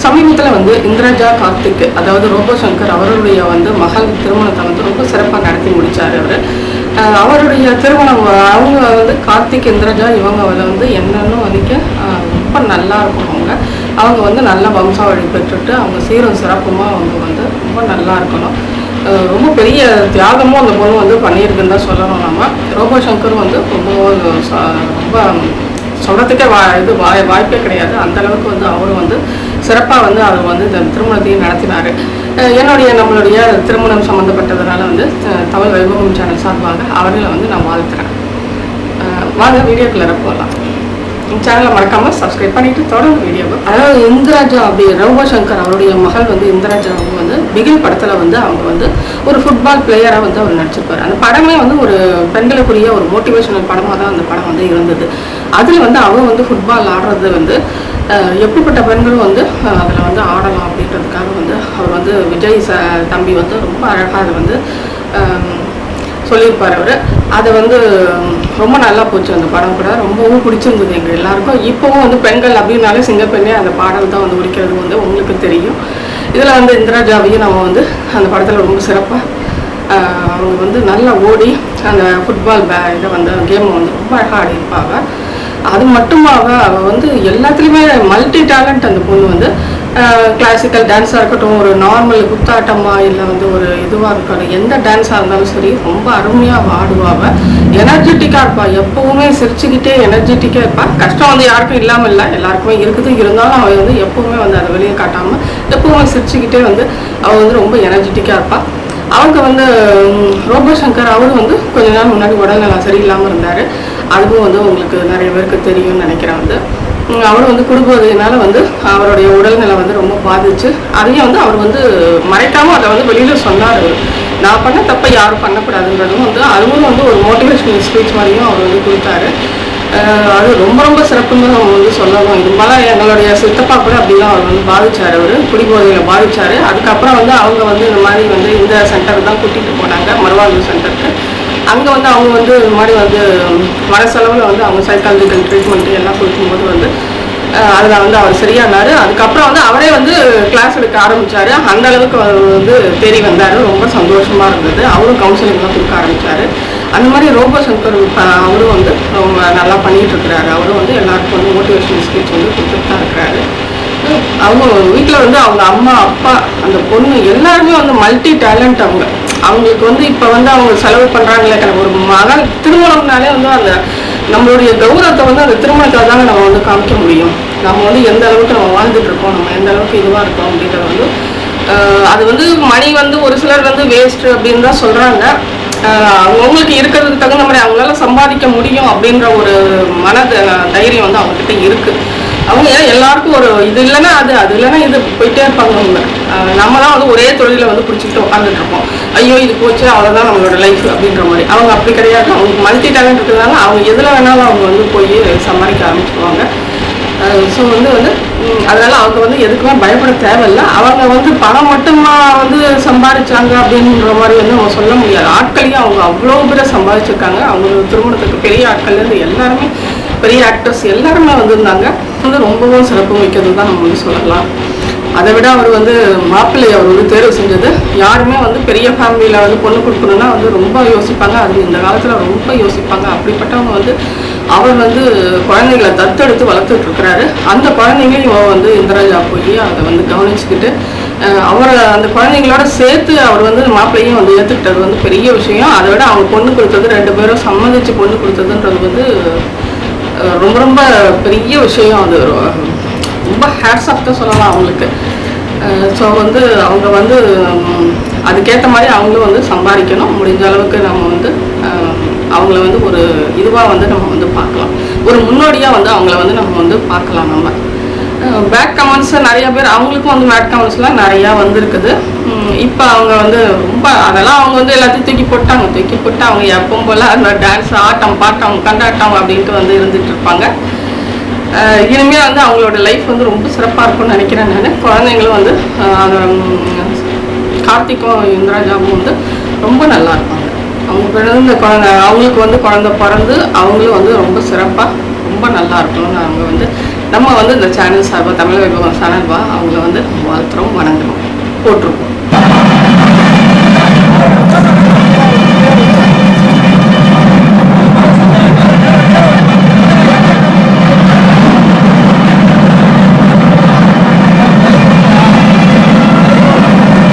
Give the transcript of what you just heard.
சமீபத்தில் வந்து இந்திரஜா கார்த்திக் அதாவது ரோபோ சங்கர் அவருடைய வந்து மகள் திருமணத்தை வந்து ரொம்ப சிறப்பாக நடத்தி முடித்தார் அவர். அவருடைய திருமணம் அவங்க வந்து கார்த்திக் இந்திரஜா இவங்க வந்து என்னன்னு வரைக்க ரொம்ப நல்லா இருக்கும் அவங்க. அவங்க வந்து நல்ல வம்சாவழி பெற்றுட்டு அவங்க சீரும் சிறப்புமாக அவங்க வந்து ரொம்ப நல்லா இருக்கணும். ரொம்ப பெரிய தியாகமும் அந்த பொண்ணு வந்து பண்ணியிருக்குன்னு தான் சொல்லணும் நம்ம. ரோபோ சங்கர் வந்து ரொம்ப ச- ரொம்ப சொல்கிறதுக்கே வா இது வாய் வாய்ப்பே கிடையாது. அந்தளவுக்கு வந்து அவரும் வந்து சிறப்பாக வந்து அவர் வந்து இந்த திருமணத்தையும் நடத்தினார். என்னுடைய நம்மளுடைய திருமணம் சம்மந்தப்பட்டதுனால வந்து தமிழ் வைபவம் சேனல் சார்பாக அவர்களை வந்து நான் வாழ்த்துறேன். வாங்க வீடியோக்குள்ளே போகலாம் சேனலை மறக்காமல் சப்ஸ்கிரைப் பண்ணிட்டு தொடர்ந்து வீடியோவை அதாவது இந்திராஜா அப்படி ரவுபா சங்கர் அவருடைய மகள் வந்து இந்திராஜா அவங்க வந்து பிகில் படத்தில் வந்து அவங்க வந்து ஒரு ஃபுட்பால் பிளேயராக வந்து அவர் நடிச்சிருப்பார். அந்த படமே வந்து ஒரு பெண்களுக்குரிய ஒரு மோட்டிவேஷனல் படமாக தான் அந்த படம் வந்து இருந்தது. அதில் வந்து அவங்க வந்து ஃபுட்பால் ஆடுறது வந்து எப்படிப்பட்ட பெண்களும் வந்து அதில் வந்து ஆடலாம் அப்படின்றதுக்காக வந்து அவர் வந்து விஜய் ச தம்பி வந்து ரொம்ப அழகாக அதை வந்து சொல்லியிருப்பார் அவர். அதை வந்து ரொம்ப நல்லா போச்சு அந்த படம் கூட. ரொம்பவும் பிடிச்சிருந்தது எங்கள் எல்லாருக்கும். இப்போவும் வந்து பெண்கள் அப்படின்னாலே சிங்கப்பெண்ணே அந்த பாடல் தான் வந்து ஒழிக்கிறது வந்து உங்களுக்கு தெரியும். இதில் வந்து இந்திராஜாவையும் நம்ம வந்து அந்த படத்தில் ரொம்ப சிறப்பாக அவங்க வந்து நல்லா ஓடி அந்த ஃபுட்பால் பே இதை வந்து கேமை வந்து ரொம்ப அழகாக ஆடியிருப்பாங்க. அது மட்டுமாக அவள் வந்து எல்லாத்துலேயுமே மல்டி டேலண்ட் அந்த பொண்ணு வந்து கிளாசிக்கல் டான்ஸாக இருக்கட்டும் ஒரு நார்மல் குத்தாட்டமாக இல்லை வந்து ஒரு இதுவாக இருக்கட்டும் எந்த டான்ஸாக இருந்தாலும் சரி ரொம்ப அருமையாக ஆடுவாங்க எனர்ஜெட்டிக்காக இருப்பாள் எப்பவுமே சிரிச்சுக்கிட்டே எனர்ஜெட்டிக்காக இருப்பாள் கஷ்டம் வந்து யாருக்கும் இல்லாமல் இல்லை. எல்லாருக்குமே இருக்குது. இருந்தாலும் அவள் வந்து எப்போவுமே வந்து அதை வெளியே காட்டாமல் எப்போவுமே சிரிச்சுக்கிட்டே வந்து அவள் வந்து ரொம்ப எனர்ஜெட்டிக்காக இருப்பாள் அவங்க வந்து ரோபோ சங்கர் அவரும் வந்து கொஞ்ச நாள் முன்னாடி உடல்நலம் சரியில்லாமல் இருந்தார். அதுவும் வந்து உங்களுக்கு நிறைய பேருக்கு தெரியும்னு நினைக்கிறேன் வந்து. அவர் வந்து குடும்பத்தினால வந்து அவருடைய உடல்நிலை வந்து ரொம்ப பாதிச்சு அதையும் வந்து அவர் வந்து மறைக்காமல் அதை வந்து வெளியில் சொன்னார் அவர். நான் பண்ண தப்பை யாரும் பண்ணக்கூடாதுன்றதும் வந்து அதுவும் வந்து ஒரு மோட்டிவேஷனல் ஸ்பீச் மாதிரியும் அவர் வந்து கொடுத்தாரு. அது ரொம்ப ரொம்ப சிறப்புன்னு அவங்க நம்ம வந்து சொல்லணும். இது போல எங்களுடைய சித்தப்பா கூட அப்படிதான் அவர் வந்து பாதிச்சார் அவர். குடிபோதையில் பாதிச்சார். அதுக்கப்புறம் வந்து அவங்க வந்து இந்த மாதிரி வந்து இந்த சென்டருக்கு தான் கூட்டிகிட்டு போனாங்க. மறுவாழ்வு சென்டருக்கு அங்கே வந்து அவங்க வந்து இந்த மாதிரி வந்து மனசளவில் வந்து அவங்க சைக்காலஜிக்கல் ட்ரீட்மெண்ட் எல்லாம் கொடுக்கும்போது வந்து அதில் வந்து அவர் சரியானார். அதுக்கப்புறம் வந்து அவரே வந்து கிளாஸ் எடுக்க ஆரம்பிச்சாரு. அந்த அளவுக்கு அவர் வந்து தேடி வந்தார். ரொம்ப சந்தோஷமாக இருந்தது. அவரும் கவுன்சிலிங்லாம் கொடுக்க ஆரம்பித்தார் அந்த மாதிரி ரோபோ சங்கர் அவரும் வந்து ரொம்ப நல்லா பண்ணிகிட்டு இருக்கிறாரு. அவரும் வந்து எல்லாருக்கும் வந்து மோட்டிவேஷன் ஸ்பீச் வந்து கொடுத்துட்டு தான் இருக்கிறாரு. அவங்க வீட்டில் வந்து அவங்க அம்மா அப்பா அந்த பொண்ணு எல்லாருமே வந்து மல்டி டேலண்ட் அவங்க. அவங்களுக்கு வந்து இப்போ வந்து அவங்க செலவு பண்ணுறாங்களே எனக்கு ஒரு மகன் திருமணம்னாலே வந்து அந்த நம்மளுடைய கௌரவத்தை வந்து அந்த திருமணத்தை தாங்க நம்ம வந்து காமிக்க முடியும். நம்ம வந்து எந்த அளவுக்கு நம்ம வாழ்ந்துட்டு இருக்கோம் நம்ம எந்த அளவுக்கு இதுவாக இருக்கோம் அப்படின்றத வந்து அது வந்து மணி வந்து ஒரு சிலர் வந்து வேஸ்ட் அப்படின்னு தான் சொல்கிறாங்க அவங்களுக்கு இருக்கிறதுக்கு தகுந்த மாதிரி அவங்களால சம்பாதிக்க முடியும் அப்படின்ற ஒரு மன த- தைரியம் வந்து அவங்கக்கிட்ட இருக்குது அவங்க ஏன் எல்லாருக்கும் ஒரு இது இல்லைன்னா அது அது இல்லைன்னா இது போயிட்டே இருப்பாங்க அவங்க நம்ம தான் வந்து ஒரே தொழிலை வந்து பிடிச்சிட்டு உட்காந்துட்டு இருப்போம் ஐயோ இது போச்சு அவ்வளோதான் நம்மளோட லைஃப் அப்படின்ற மாதிரி. அவங்க அப்படி கிடையாது. அவங்களுக்கு மல்டி டேலண்ட் இருக்கிறதுனால அவங்க எதில் வேணாலும் அவங்க வந்து போய் சம்பாதிக்க ஆரம்பிச்சுக்குவாங்க. ஸோ வந்து வந்து அதனால் அதனால அவங்க வந்து எதுக்குமே பயப்பட தேவையில்ல. அவங்க வந்து பணம் மட்டுமா வந்து சம்பாதிச்சாங்க அப்படின்ற மாதிரி வந்து அவங்க சொல்ல முடியாது. ஆட்களையும் அவங்க அவ்வளோ பேரை சம்பாதிச்சிருக்காங்க. அவங்க திருமணத்துக்கு பெரிய ஆட்கள்லேருந்து எல்லாருமே பெரிய ஆக்டர்ஸ் எல்லாருமே வந்திருந்தாங்க. வந்து ரொம்பவும் சிறப்பு மிக்கது தான் நம்ம வந்து சொல்லலாம். அதை விட அவர் வந்து மாப்பிள்ளை அவர் வந்து தேர்வு செஞ்சது. யாருமே வந்து பெரிய ஃபேமிலியில் வந்து பொண்ணு கொடுக்கணும்னா வந்து ரொம்ப யோசிப்பாங்க. அது இந்த காலத்தில் ரொம்ப யோசிப்பாங்க. அப்படிப்பட்டவங்க வந்து அவர் வந்து குழந்தைகளை தத்தெடுத்து வளர்த்துட்டு இருக்கிறாரு. அந்த குழந்தைங்களையும் இவன் வந்து இந்திராஜா போய் அதை வந்து கவனிச்சுக்கிட்டு அவரை அந்த குழந்தைங்களோட சேர்த்து அவர் வந்து மாப்பிள்ளையும் வந்து ஏற்றுக்கிட்டது வந்து பெரிய விஷயம். அதை விட அவங்க பொண்ணு கொடுத்தது ரெண்டு பேரும் சம்மதிச்சு பொண்ணு கொடுத்ததுன்றது வந்து ரொம்ப ரொம்ப பெரிய விஷயம் அது. ரொம்ப ஹேட்ஸ் ஆஃப் தான் சொல்லலாம் அவங்களுக்கு. ஸோ வந்து அவங்க வந்து அதுக்கேற்ற மாதிரி அவங்களும் வந்து சம்பாதிக்கணும். முடிஞ்ச அளவுக்கு நம்ம வந்து அவங்கள வந்து ஒரு இதுவாக வந்து நம்ம வந்து பார்க்கலாம். ஒரு முன்னோடியாக வந்து அவங்கள வந்து நம்ம வந்து பார்க்கலாம் நம்ம. பேட் கமெண்ட்ஸ் நிறைய பேர் அவங்களுக்கும் வந்து பேட் கமெண்ட்ஸ்லாம் நிறையா வந்திருக்குது. இப்போ அவங்க வந்து ரொம்ப அதெல்லாம் அவங்க வந்து எல்லாத்தையும் தூக்கி போட்டாங்க. தூக்கி போட்டு அவங்க எப்பவும் போல் அந்த டான்ஸ் ஆட்டம் பாட்டம் கண்டாட்டம் அப்படின்ட்டு வந்து இருந்துட்டு இருப்பாங்க. இனிமேல் வந்து அவங்களோட லைஃப் வந்து ரொம்ப சிறப்பாக இருக்கும்னு நினைக்கிறேன் நான். குழந்தைங்களும் வந்து அந்த கார்த்திக்கும் இந்திராஜாவும் வந்து ரொம்ப நல்லா இருப்பாங்க. அவங்க பிறந்த குழந்தை அவங்களுக்கு வந்து குழந்தை பிறந்து அவங்களும் வந்து ரொம்ப சிறப்பாக ரொம்ப நல்லா இருக்கணும்னு அவங்க வந்து நம்ம வந்து இந்த சேனல் சார்பாக தமிழ் வைபவம் சார்பாக அவங்கள வந்து வாழ்த்துறோம் வணங்குறோம். போட்டிருக்கோம்.